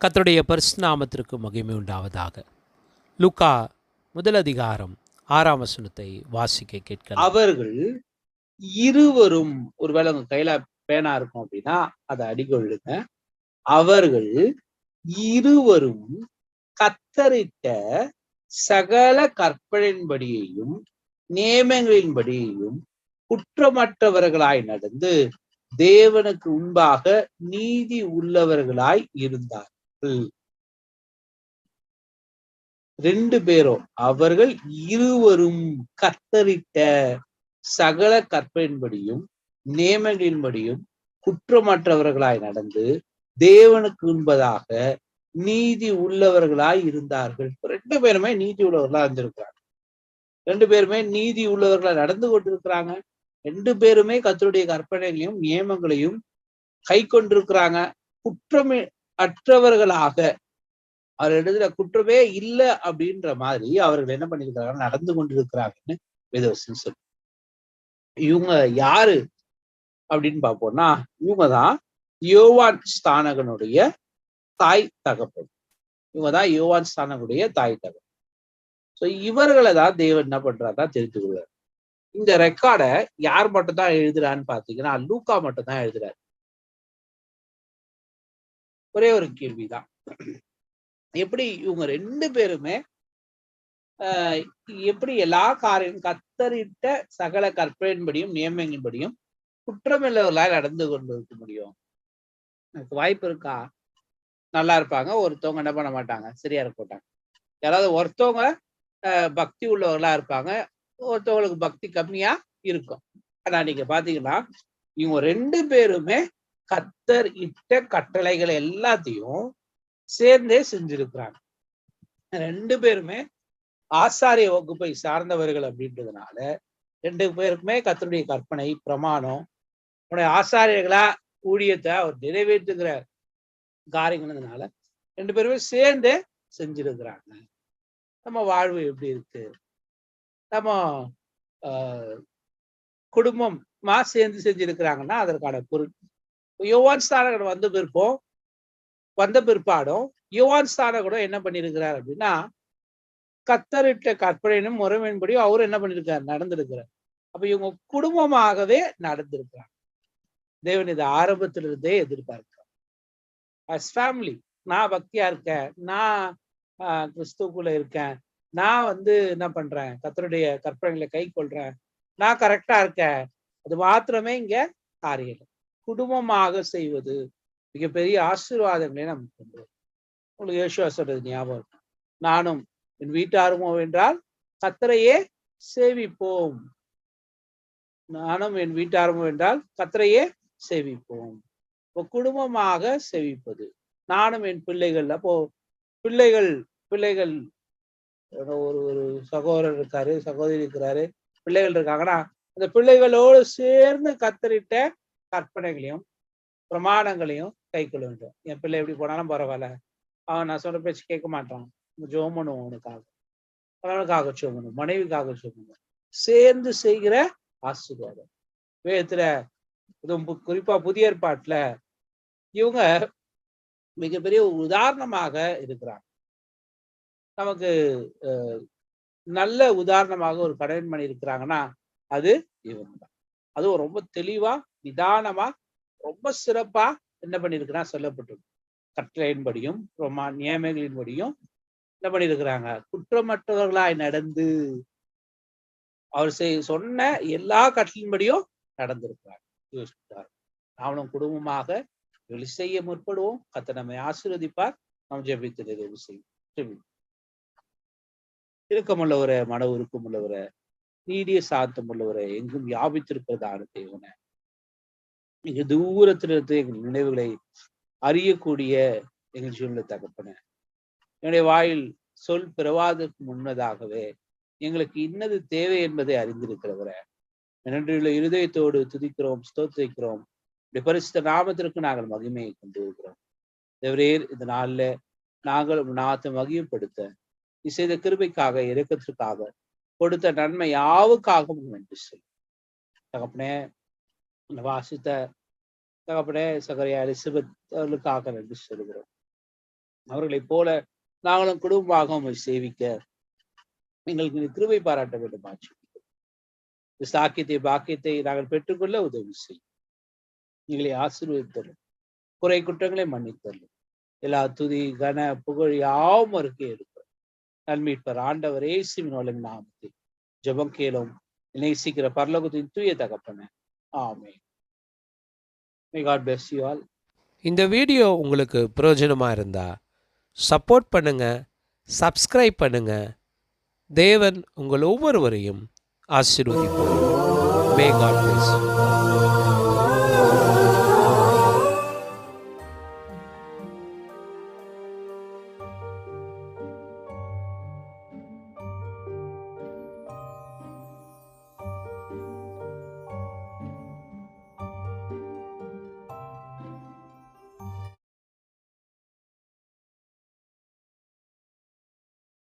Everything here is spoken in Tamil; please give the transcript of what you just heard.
கத்தருடைய பரிசுநாமத்திற்கு மகிமை உண்டாவதாக. லுக்கா முதல் அதிகாரம் ஆறாம் வசனத்தை வாசிக்க கேட்க அவர்கள் இருவரும் ஒருவேளை உங்க கையில பேனா இருக்கும் அப்படின்னா அதை அடிக்கொள்ளுங்க. அவர்கள் இருவரும் கத்தரிட்ட சகல கற்பனையின்படியையும் நியமங்களின்படியையும் குற்றமற்றவர்களாய் நடந்து தேவனுக்கு முன்பாக நீதி உள்ளவர்களாய் இருந்தார்கள் ரெண்டு பேரும் அவர்கள் இருவரும் கத்தரிட்ட சகல கற்பையின்படியும் நியமங்களின்படியும் குற்றமற்றவர்களாய் நடந்து தேவனுக்கு முன்பதாக நீதி உள்ளவர்களாய் இருந்தார்கள். ரெண்டு பேருமே நீதி உள்ளவர்களா இருந்திருக்கிறாங்க. ரெண்டு பேருமே நீதி உள்ளவர்களா நடந்து கொண்டிருக்கிறாங்க. ரெண்டு பேருமே கத்தருடைய கற்பனைகளையும் நியமங்களையும் கை கொண்டிருக்கிறாங்க. குற்றமே அற்றவர்களாக. அவர் எழுதுற குற்றமே இல்லை அப்படின்ற மாதிரி அவர்கள் என்ன பண்ணிருக்கிறாங்க நடந்து கொண்டிருக்கிறாங்கன்னு வேதவசன் சொல்லு இவங்க யாரு அப்படின்னு பார்ப்போம்னா இவங்க தான் யோவான் ஸ்தானகனுடைய தாய் தகப்பன். இவங்க தான் யோவான் ஸ்தானகனுடைய தாய் தகப்பன். ஸோ இவர்களை தான் தேவன் என்ன பண்றாருன்னா தெரிந்து கொள்வார். இந்த ரெக்கார்டை யார் மட்டும் தான் எழுதுறான்னு பாத்தீங்கன்னா லூக்கா மட்டும் தான் எழுதுறாரு. ஒரே ஒரு கேள்விதான். எப்படி இவங்க ரெண்டு பேருமே ஆஹ் எப்படி எல்லா காரியம் கத்தரிட்ட சகல கற்பனையின்படியும் நியமங்களின்படியும் குற்றமில்லவர்களால் நடந்து கொண்டு இருக்க முடியும்? எனக்கு வாய்ப்பு இருக்கா? நல்லா இருப்பாங்க. ஒருத்தவங்க என்ன பண்ண மாட்டாங்க. சரியா இருக்க மாட்டாங்க. யாராவது ஒருத்தவங்க பக்தி உள்ளவர்களா இருப்பாங்க. ஒருத்தவங்களுக்கு பக்தி கம்மியா இருக்கும். ஆனா நீங்க பாத்தீங்கன்னா இவங்க ரெண்டு பேருமே கத்தர் இட்ட கட்டளைகள் எல்லாத்தையும் சேர்ந்தே செஞ்சிருக்கிறாங்க. ரெண்டு பேருமே ஆசாரிய வகுப்பை சார்ந்தவர்கள் அப்படின்றதுனால ரெண்டு பேருக்குமே கத்தருடைய கற்பனை பிரமாணம் உடைய ஆசாரியர்களா ஊழியத்தை அவர் நிறைவேற்றுகிற காரியங்கிறதுனால ரெண்டு பேருமே சேர்ந்தே செஞ்சிருக்கிறாங்க. நம்ம வாழ்வு எப்படி இருக்கு? நம்ம ஆஹ் குடும்பமா சேர்ந்து செஞ்சிருக்கிறாங்கன்னா அதற்கான பொருள் யோவான் ஸ்தானகர் வந்த பிற்போம் வந்த பிற்பாடும் யுவான் ஸ்தான என்ன பண்ணிருக்கிறார் அப்படின்னா கத்தரிட்ட கற்பனையினும் முறைமையின்படியும் அவர் என்ன பண்ணிருக்காரு நடந்திருக்கிறார். அப்ப இவங்க குடும்பமாகவே நடந்திருக்கிறாங்க தேவன் இதை ஆரம்பத்திலிருந்தே எதிர்பார்க்கிறார். அஸ் ஃபேமிலி நான் பக்தியா இருக்கேன் நான் கிறிஸ்துக்குள்ள இருக்கேன் நான் வந்து என்ன பண்றேன்? கத்தருடைய கற்பனைகளை கை கொள்றேன் நான் கரெக்டா இருக்கேன். அது மாத்திரமே இங்க காரியம் குடும்பமாக செய்வது மிகப்பெரிய ஆசீர்வாதங்களை நமக்கு கொண்டு உங்களுக்கு யேசுவா சொல்றது ஞாபகம் நானும் என் வீட்டாருமோ என்றால் கத்தரையே சேவிப்போம். நானும் என் வீட்டாருமோ என்றால் கத்தரையே சேவிப்போம். இப்போ குடும்பமாக சேவிப்பது. நானும் என் பிள்ளைகள் அப்போ பிள்ளைகள் பிள்ளைகள் ஒரு ஒரு சகோதரர் இருக்காரு சகோதரி இருக்கிறாரு பிள்ளைகள் இருக்காங்கன்னா அந்த பிள்ளைகளோடு சேர்ந்து கத்தரிட்ட கற்பனைகளையும் பிரமாணங்களையும் கை கொள்ள வேண்டும். என் பிள்ளை எப்படி போனாலும் பரவாயில்ல. அவன் நான் சொல்ற பேச்சு கேட்க மாட்டான். ஜோம் பண்ணுவோம் அவனுக்காக அவனுக்காக சோமணும் மனைவிக்காக சோமணும் சேர்ந்து செய்கிற ஆசீர்வாதம். வேதத்துல குறிப்பா புதிய ஏற்பாட்டுல இவங்க மிகப்பெரிய உதாரணமாக இருக்கிறாங்க. நமக்கு நல்ல உதாரணமாக ஒரு கடன் பண்ணி இருக்கிறாங்கன்னா அது இவங்க தான். அதுவும் ரொம்ப தெளிவா நிதானமா ரொம்ப சிறப்பா என்ன பண்ணிருக்கிறான் சொல்லப்பட்டிருக்கு. கட்டளையின்படியும் ரொம்ப நியமங்களின்படியும் என்ன பண்ணிருக்கிறாங்க? குற்றமற்றவர்களாய் நடந்து அவர் செய் சொன்ன எல்லா கட்டளின்படியும் நடந்திருக்கிறார். யோசித்தார் நாமளும் குடும்பமாக வெளி செய்ய முற்படுவோம். கத்த நம்மை ஆசீர்வதிப்பார். நாம் ஜெபித்து நிறைவு செய்யும் இறுக்கமுள்ளவரை மன உருக்கமுள்ளவரை நீடிய சாத்தம் உள்ளவரை எங்கும் யாபித்திருக்கிறதான தேவனை. மிக தூரத்திலிருந்து எங்கள் நினைவுகளை அறியக்கூடிய எங்கள் சொல்ல தகப்பன. என்னுடைய வாயில் சொல் பிறவாதற்கு முன்னதாகவே எங்களுக்கு இன்னது தேவை என்பதை அறிந்திருக்கிறவர. நன்றியுள்ள இருதயத்தோடு துதிக்கிறோம் ஸ்தோத்திரிக்கிறோம். பரிசுத்த நாமத்திற்கு நாங்கள் மகிமையை கொண்டு வருகிறோம் தேவரேர் இந்த நாள்ல நாங்கள் நாத்தை மகிமைப்படுத்த இசைத கிருபைக்காக இறக்கத்திற்காக கொடுத்த நன்மை யாவுக்காகவும் நன்றி சொல் தகப்பனே வாசித்த தகப்பனே சகரியா எலிசபெத் அவர்களுக்காக நன்றி சொல்கிறோம் அவர்களைப் போல நாங்களும் குடும்பமாக உம்மை சேவிக்க எங்களுக்கு நீ கிருபை பாராட்ட வேண்டும் ஆச்சு இந்த சாக்கியத்தை பாக்கியத்தை நாங்கள் பெற்றுக்கொள்ள உதவி செய்யும். எங்களை ஆசீர்வதித்தரும். குறை குற்றங்களை மன்னித்தரும். எல்லா துதி கன புகழ் யாவும் அருகே இருக்கிறோம். நன்மீட்பர் ஆண்டவர் இயேசுவின் வளம் நாமத்தில் ஜெபம் கேளும். நேசிக்கிற பரலோகத்தின் தூய தகப்பன. ஆமே may God bless you all இந்த வீடியோ உங்களுக்கு பிரயோஜனமாக இருந்தால் சப்போர்ட் பண்ணுங்கள் சப்ஸ்கிரைப் பண்ணுங்கள் தேவன் உங்கள் ஒவ்வொருவரையும் ஆசீர்வதிப்பார். மே காட் bless